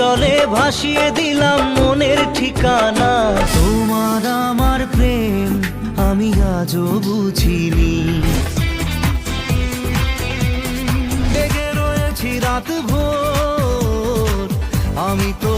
জলে ভাসিয়ে দিলাম মনের ঠিকানা। তোমার আমার প্রেম, আমি আজও বুঝিনি। রয়েছি রাত ভোর, আমি তো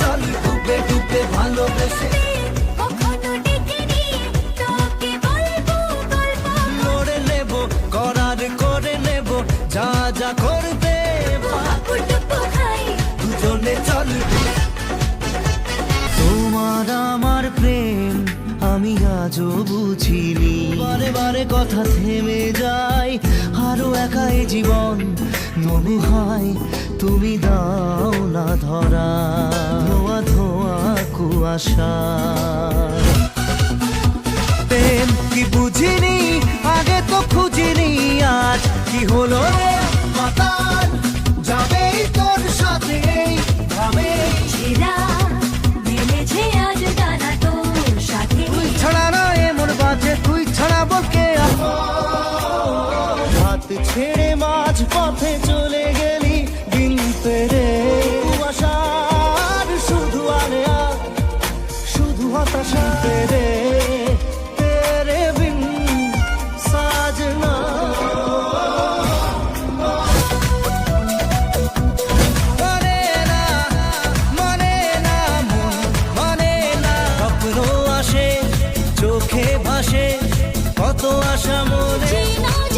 চল ডুবে ডুবে ভালোবেসে। নেব করার করে নেব যা যা করতে হাবু দুজনে চল। তোমার আমার প্রেম আমি আজও বুঝিনি। বারে বারে কথা থেমে যায় আরও একাই জীবন মনে হয় তুমি দাও না ধরা ধোয়া ধোয়া কুয়াশা। প্রেম কি বুঝিনি? চোখে ভাসে কত আশা মনে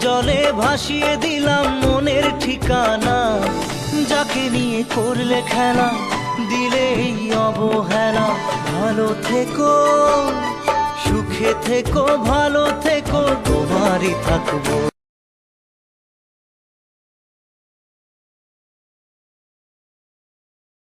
জলে ভাসিয়ে দিলাম মনের ঠিকানা। যাকে নিয়ে করলে খেলা, দিলে এই অবহেলা। ভালো থেকো, সুখে থেকো, ভালো থেকো, তোমারই থাকব।